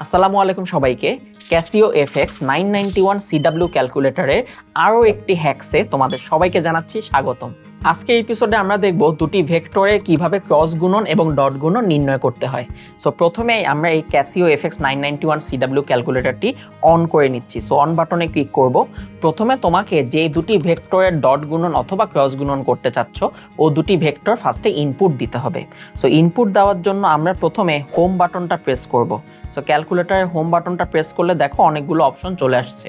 আসসালামু আলাইকুম সবাইকে। Casio F X nine ninety one C W ক্যালকুলেটরে আরও একটি হ্যাক্সে তোমাদের সবাইকে জানাচ্ছি স্বাগতম। আজকে এপিসোডে আমরা দেখব দুটি ভেক্টরে কীভাবে ক্রস গুণন এবং ডট গুণন নির্ণয় করতে হয়। সো প্রথমে আমরা এই Casio F X nine ninety one C W ক্যালকুলেটরটি on করে নিচ্ছি। সো অন বাটনে ক্লিক করব। প্রথমে তোমাকে যে দুটি ভেক্টরের ডট গুণন অথবা ক্রস গুণন করতে চাচ্ছ, ও দুটি ভেক্টর ফার্স্টে ইনপুট দিতে হবে। সো ইনপুট দেওয়ার জন্য আমরা প্রথমে হোম বাটনটা প্রেস করব। সো ক্যালকুলেটারের হোম বাটনটা প্রেস করলে দেখো অনেকগুলো অপশন চলে আসছে।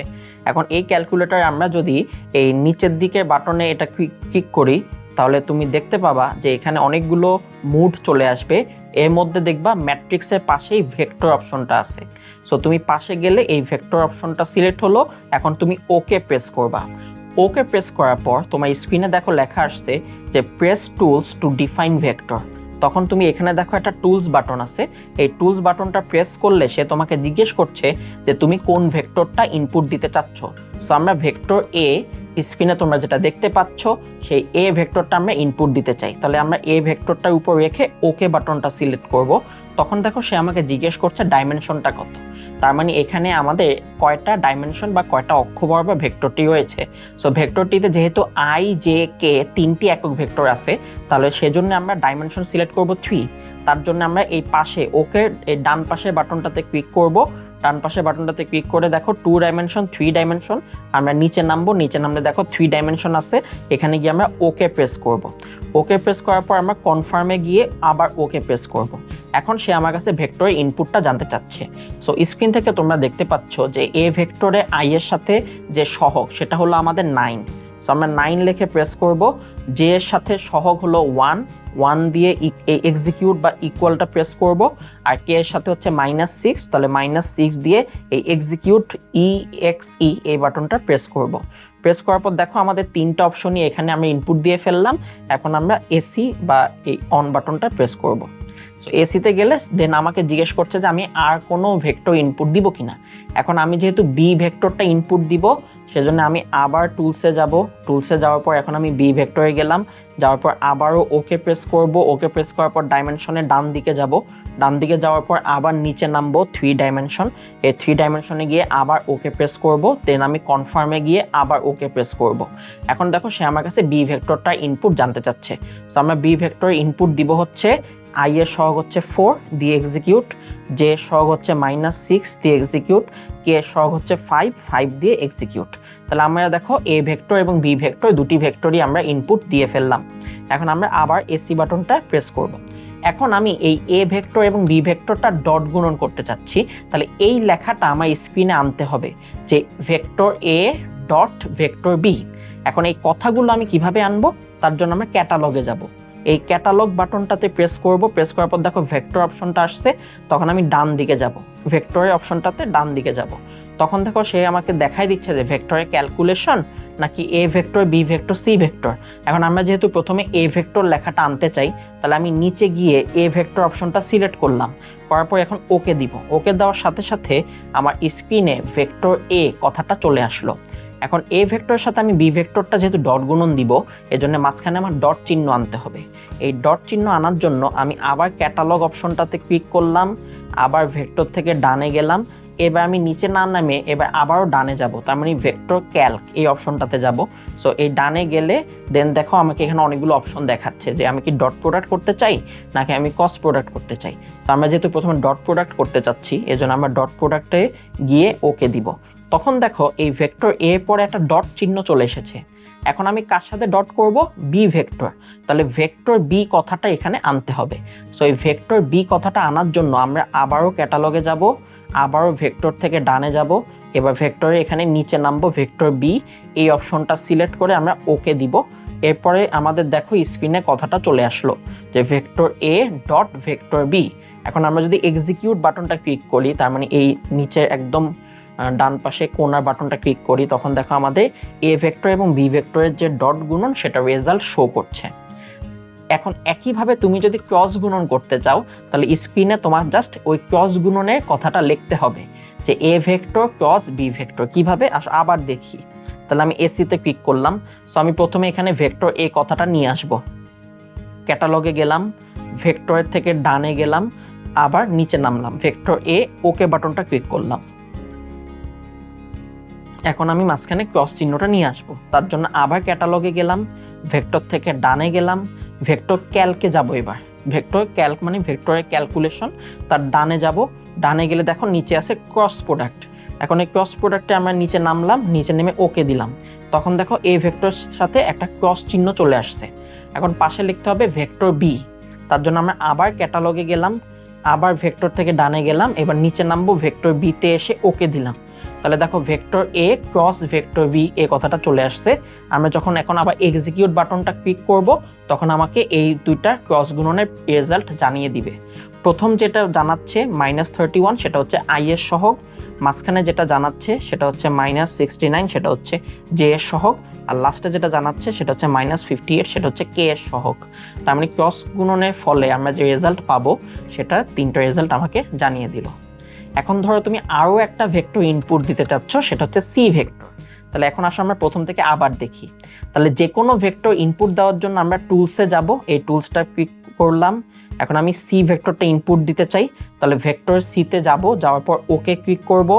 এখন এই ক্যালকুলেটারে আমরা যদি এই নিচের দিকে বাটনে এটা ক্লিক ক্লিক করি, তাহলে তুমি দেখতে পাবা যে এখানে অনেকগুলো মুড চলে আসবে। এর মধ্যে দেখবা ম্যাট্রিক্সের পাশেই ভেক্টর অপশনটা আছে। সো তুমি পাশে গেলে এই ভেক্টর অপশনটা সিলেক্ট হলো। এখন তুমি ওকে প্রেস করবা। ওকে প্রেস করার পর তোমার স্ক্রিনে দেখো লেখা আসছে যে press tools to define vector তখন তুমি এখানে দেখো একটা টুলস বাটন আছে। এই টুলস বাটনটা প্রেস করলে সে তোমাকে জিজ্ঞেস করছে যে তুমি কোন ভেক্টরটা ইনপুট দিতে চাচ্ছ। সো আমরা ভেক্টর এ স্ক্রিনে তোমরা যেটা দেখতে পাচ্ছ, সেই এ ভেক্টরটা আমরা ইনপুট দিতে চাই। তাহলে আমরা এ ভেক্টরটার উপর রেখে ওকে বাটনটা সিলেক্ট করব। তখন দেখো সে আমাকে জিজ্ঞেস করছে ডাইমেনশনটা কত। তার মানে এখানে আমাদের কয়টা ডাইমেনশন বা কয়টা অক্ষবর বা ভেক্টরটি রয়েছে। সো ভেক্টরটিতে যেহেতু আই জে কে তিনটি একক ভেক্টর আছে, তাহলে সেজন্য আমরা ডাইমেনশন সিলেক্ট করব থ্রি তার জন্য আমরা এই পাশে ওকে এই ডান পাশে বাটনটাতে ক্লিক করব। ডান পাশে বাটনটাতে ক্লিক করে দেখো টু ডাইমেনশন থ্রি ডাইমেনশন আমরা নিচে নামবো, নিচে নামলে দেখো থ্রি ডাইমেনশন আছে, এখানে গিয়ে আমরা ওকে প্রেস করব। ওকে প্রেস করার পর আমরা কনফার্মে গিয়ে আবার ওকে প্রেস করব। এখন সে আমার কাছে ভেক্টরের ইনপুটটা জানতে চাচ্ছে। সো স্ক্রিন থেকে তোমরা দেখতে পাচ্ছ যে এ ভেক্টরে আই এর সাথে যে সহগ, সেটা হলো আমাদের নাইন সো আমরা নাইন লিখে প্রেস করব। জে এর সাথে সহগ হলো ওয়ান ওয়ান দিয়ে এক্সিকিউট বা ইকুয়ালটা প্রেস করব। আর কে এর সাথে হচ্ছে মাইনাস সিক্স তাহলে মাইনাস সিক্স দিয়ে এই এক্সিকিউট ই এক্স ই এই বাটনটা প্রেস করব। প্রেস করার পর দেখো আমাদের তিনটা অপশনই এখানে আমরা ইনপুট দিয়ে ফেললাম। এখন আমরা এসি বা এই অন বাটনটা প্রেস করব। সো এসিতে গেলে দেন আমাকে জিজ্ঞেস করছে যে আমি আর কোনো ভেক্টর ইনপুট দিব কিনা। এখন আমি যেহেতু বি ভেক্টরটা ইনপুট দিব, সেজন্য আমি আবার টুলসে যাব। টুলসে যাওয়ার পর এখন আমি বি ভেক্টরে গেলাম। যাওয়ার পর আবারও ওকে প্রেস করব। ওকে প্রেস করার পর ডাইমেনশনে ডান দিকে যাব। ডান দিকে যাওয়ার পর আবার নিচে নামবো থ্রি ডাইমেনশন এই থ্রি ডাইমেনশনে গিয়ে আবার ওকে প্রেস করব। দেন আমি কনফার্মে গিয়ে আবার ওকে প্রেস করব। এখন দেখো সে আমার কাছে বি ভেক্টরটা ইনপুট জানতে চাচ্ছে। সো আমরা বি ভেক্টরের ইনপুট দিব হচ্ছে আই এর সহগ হচ্ছে ফোর দিয়ে এক্সিকিউট জে এর সহগ হচ্ছে মাইনাস সিক্স দিয়ে এক্সিকিউট কে এর সহগ হচ্ছে ফাইভ ফাইভ দিয়ে এক্সিকিউট তাহলে আমরা দেখো এ ভেক্টর এবং বি ভেক্টর দুটি ভেক্টরই আমরা ইনপুট দিয়ে ফেললাম। এখন আমরা আবার এসি বাটনটা প্রেস করব। এখন আমি এই এ ভেক্টর এবং বি ভেক্টরটা ডট গুণন করতে চাচ্ছি। তাহলে এই লেখাটা আমার স্ক্রিনে আনতে হবে যে vector A dot vector B এখন এই কথাগুলো আমি কীভাবে আনব? তার জন্য আমরা ক্যাটালগে যাব। এই ক্যাটালগ বাটনটাতে প্রেস করব। প্রেস করার পর দেখো ভেক্টর অপশনটা আসছে, তখন আমি ডান দিকে যাব। ভেক্টরের অপশনটাতে ডান দিকে যাব। তখন দেখো সে আমাকে দেখাই দিচ্ছে যে ভেক্টরের ক্যালকুলেশন নাকি A vector B vector C vector এখন আমরা যেহেতু প্রথমে এ ভেক্টর লেখাটা আনতে চাই, তাহলে আমি নিচে গিয়ে এ ভেক্টর অপশনটা সিলেক্ট করলাম। করার পর এখন ওকে দিব। ওকে দেওয়ার সাথে সাথে আমার স্ক্রিনে ভেক্টর এ কথাটা চলে আসলো। এখন এ ভেক্টরের সাথে আমি বি ভেক্টরটা যেহেতু ডট গুণন দিব, এজন্য মাঝখানে আমার ডট চিহ্ন আনতে হবে। এই ডট চিহ্ন আনার জন্য আমি আবার ক্যাটালগ অপশনটাতে ক্লিক করলাম, আবার ভেক্টর থেকে ডানে গেলাম এবার আমি নিচে না নামে এবার আবারও ডানে যাব। তার মানে ভেক্টর ক্যালক এই অপশনটাতে যাব। সো এই ডানে গেলে দেন দেখো আমাকে এখানে অনেকগুলো অপশন দেখাচ্ছে যে আমি কি ডট প্রোডাক্ট করতে চাই, নাকি আমি কস প্রোডাক্ট করতে চাই। তো আমরা যেহেতু প্রথমে ডট প্রোডাক্ট করতে চাচ্ছি এই জন্য আমরা ডট প্রোডাক্টে গিয়ে ওকে দিব। তখন দেখো এই ভেক্টর এ পরে একটা ডট চিহ্ন চলে এসেছে। এখন আমি কার সাথে ডট করব? বি ভেক্টর তাহলে ভেক্টর বি কথাটা এখানে আনতে হবে। সো এই ভেক্টর বি কথাটা আনার জন্য আমরা আবারও ক্যাটালগে যাব, আবারও ভেক্টর থেকে ডানে যাব, এবার ভেক্টরে এখানে নিচে নামবো ভেক্টর বি এই অপশনটা সিলেক্ট করে আমরা ওকে দিব। এরপরে আমাদের দেখো স্ক্রিনে কথাটা চলে আসলো যে vector A dot vector B এখন আমরা যদি এক্সিকিউট বাটনটা ক্লিক করি, তার মানে এই নিচে একদম ডান পাশে কোনার বাটনটা ক্লিক করি, তখন দেখো আমাদের এ ভেক্টর এবং বি ভেক্টরের যে ডট গুণন, সেটা রেজাল্ট শো করছে। এখন একইভাবে তুমি যদি ক্রস গুণন করতে চাও, তাহলে স্ক্রিনে তোমার জাস্ট ওই ক্রস গুণনের কথাটা লিখতে হবে যে A vector cross B vector কীভাবে? আস, আবার দেখি। তাহলে আমি এসিতে ক্লিক করলাম। সো আমি প্রথমে এখানে ভেক্টর এ কথাটা নিয়ে আসব। ক্যাটালগে গেলাম ভেক্টরের থেকে ডানে গেলাম, আবার নিচে নামলাম। ভেক্টর এ ওকে বাটনটা ক্লিক করলাম। এখন আমি মাঝখানে ক্রস চিহ্নটা নিয়ে আসব। তার জন্য আবার ক্যাটালগে গেলাম ভেক্টর থেকে ডানে গেলাম ভেক্টর ক্যালকে যাব এবার। ভেক্টর ক্যালক মানে ভেক্টরের ক্যালকুলেশন তার ডানে যাব। ডানে গেলে দেখো নিচে আছে ক্রস প্রোডাক্ট এখন এই ক্রস প্রোডাক্টে আমরা নিচে নামলাম, নিচে নেমে ওকে দিলাম। তখন দেখো এই ভেক্টরের সাথে একটা ক্রস চিহ্ন চলে আসছে। এখন পাশে লিখতে হবে ভেক্টর বি তার জন্য আমরা আবার ক্যাটালগে গেলাম, আবার ভেক্টর থেকে ডানে গেলাম, এবার নিচে নামবো ভেক্টর বিতে এসে ওকে দিলাম। তাহলে দেখো vector A cross vector B এ কথাটা চলে আসছে। আমরা যখন এখন আবার এক্সিকিউট বাটনটা ক্লিক করব, তখন আমাকে এই দুইটা ক্রস গুণনের রেজাল্ট জানিয়ে দিবে। প্রথম যেটা জানাচ্ছে মাইনাস থার্টি ওয়ান সেটা হচ্ছে আই এর সহগ। মাঝখানে যেটা জানাচ্ছে, সেটা হচ্ছে মাইনাস সিক্সটি নাইন সেটা হচ্ছে জে এর সহগ। আর লাস্টে যেটা জানাচ্ছে, সেটা হচ্ছে মাইনাস ফিফটি এইট সেটা হচ্ছে কে এর সহগ। তার মানে ক্রস গুণনের ফলে আমরা যে রেজাল্ট পাবো, সেটা তিনটা রেজাল্ট আমাকে জানিয়ে দিল। এখন ধরো তুমি আরও একটা ভেক্টর ইনপুট দিতে চাচ্ছ, সেটা হচ্ছে সি ভেক্টর তাহলে এখন আসলে আমরা প্রথম থেকে আবার দেখি। তাহলে যে কোনো ভেক্টর ইনপুট দেওয়ার জন্য আমরা টুলসে যাব। এই টুলসটা ক্লিক করলাম। এখন আমি সি ভেক্টরটা ইনপুট দিতে চাই। তাহলে ভেক্টর সিতে যাব, যাওয়ার পর ওকে ক্লিক করব।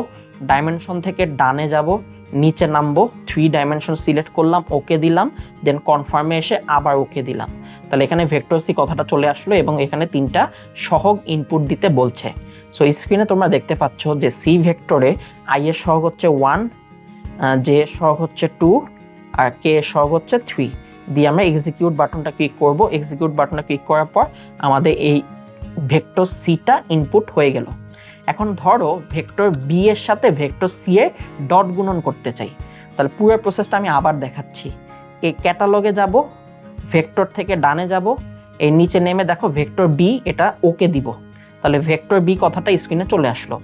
ডাইমেনশন থেকে ডানে যাব, নিচে নামবো। থ্রি ডাইমেনশন সিলেক্ট করলাম ওকে দিলাম। দেন কনফার্মে এসে আবার ওকে দিলাম। তাহলে এখানে ভেক্টর সি কথাটা চলে আসলো এবং এখানে তিনটা সহগ ইনপুট দিতে বলছে। সো স্ক্রিনে তোমরা দেখতে পাচ্ছ যে সি ভেক্টরে আই এর সহগ হচ্ছে ওয়ান জে সহগ হচ্ছে টু আর কে সহগ হচ্ছে থ্রি দিয়ে আমরা এক্সিকিউট বাটনটা ক্লিক করব। এক্সিকিউট বাটনটা ক্লিক করার পর আমাদের এই ভেক্টর সিটা ইনপুট হয়ে গেল। এখন ধরো ভেক্টর বি এর সাথে ভেক্টর সি এর ডট গুণন করতে চাই। তাহলে পুরো প্রসেসটা আমি আবার দেখাচ্ছি। এই ক্যাটালগে যাব ভেক্টর থেকে ডানে যাব এই নিচে নেমে দেখো ভেক্টর বি এটা ওকে দিব। তাহলে ভেক্টর বি কথাটা স্ক্রিনে চলে আসলো।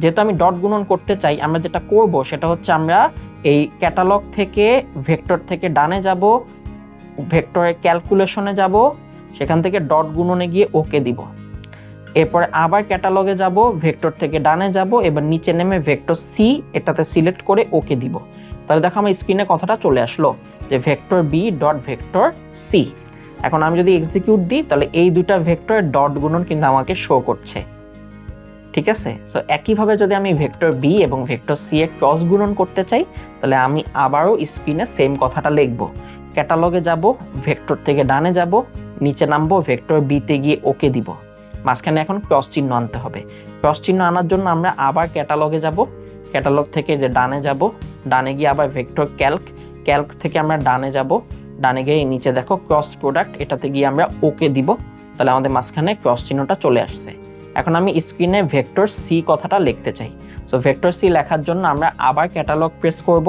যেহেতু আমি ডট গুণন করতে চাই, আমরা যেটা করব সেটা হচ্ছে আমরা এই ক্যাটালগ থেকে ভেক্টর থেকে ডানে যাব ভেক্টরের ক্যালকুলেশনে যাব, সেখান থেকে ডট গুণনে গিয়ে ওকে দিব। এরপরে আবার ক্যাটালগে যাব ভেক্টর থেকে ডানে যাব, এবার নিচে নেমে ভেক্টর সি এটাতে সিলেক্ট করে ওকে দিব। তাহলে দেখো আমার স্ক্রিনে কথাটা চলে আসলো যে vector B dot vector C এখন আমি যদি এক্সিকিউট দিই, তাহলে এই দুটা ভেক্টরের ডট গুণন কিন্তু আমাকে শো করছে। ঠিক আছে? সো একইভাবে যদি আমি ভেক্টর বি এবং ভেক্টর সি এ ক্রস গুণন করতে চাই, তাহলে আমি আবারও স্ক্রিনে সেম কথাটা লিখব। ক্যাটালগে যাব ভেক্টর থেকে ডানে যাব, নিচে নামবো ভেক্টর বিতে গিয়ে ওকে দিব। মাঝখানে এখন ক্রস চিহ্ন আনতে হবে। ক্রস চিহ্ন আনার জন্য আমরা আবার ক্যাটালগে যাব। ক্যাটালগ থেকে যে ডানে যাব, ডানে গিয়ে আবার ভেক্টর ক্যালক ক্যালক থেকে আমরা ডানে যাব। ডানে গিয়ে নিচে দেখো ক্রস প্রোডাক্ট এটাতে গিয়ে আমরা ওকে দিব। তাহলে আমাদের মাঝখানে ক্রস চিহ্নটা চলে আসছে। এখন আমি স্ক্রিনে ভেক্টর সি কথাটা লিখতে চাই। সো ভেক্টর সি লেখার জন্য আমরা আবার ক্যাটালগ প্রেস করব।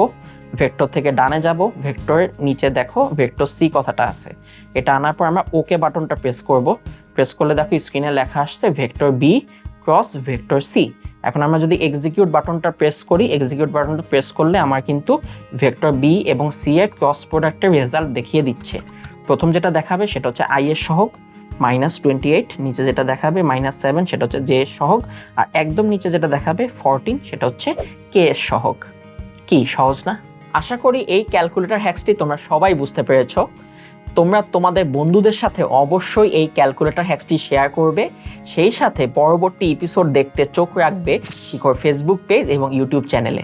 ভেক্টর থেকে ডানে যাব ভেক্টরের নিচে দেখো ভেক্টর সি কথাটা আছে। এটা আনার পর আমরা ওকে বাটনটা প্রেস করব। প্রেস করলে দেখো স্ক্রিনে লেখা আসছে vector B cross vector C এখন আমরা যদি এক্সিকিউট বাটনটা প্রেস করি এক্সিকিউট বাটনটা প্রেস করলে আমার কিন্তু ভেক্টর বি এবং সি এর ক্রস প্রোডাক্টের রেজাল্ট দেখিয়ে দিচ্ছে। প্রথম যেটা দেখাবে সেটা হচ্ছে আই এর সহগ মাইনাস টোয়েন্টি এইট নিচে যেটা দেখাবে মাইনাস সেভেন সেটা হচ্ছে জে এর সহগ, আর একদম নিচে যেটা দেখাবে ফোরটিন সেটা হচ্ছে কে এর সহগ। কি, সহজ না? আশা করি এই ক্যালকুলেটর হ্যাক্সটি তোমরা সবাই বুঝতে পেরেছ। তোমরা তোমাদের বন্ধুদের সাথে অবশ্যই এই ক্যালকুলেটর হ্যাক্সটি শেয়ার করবে। সেই সাথে পরবর্তী এপিসোড দেখতে চোখ রাখবে শিখর ফেসবুক পেজ এবং ইউটিউব চ্যানেলে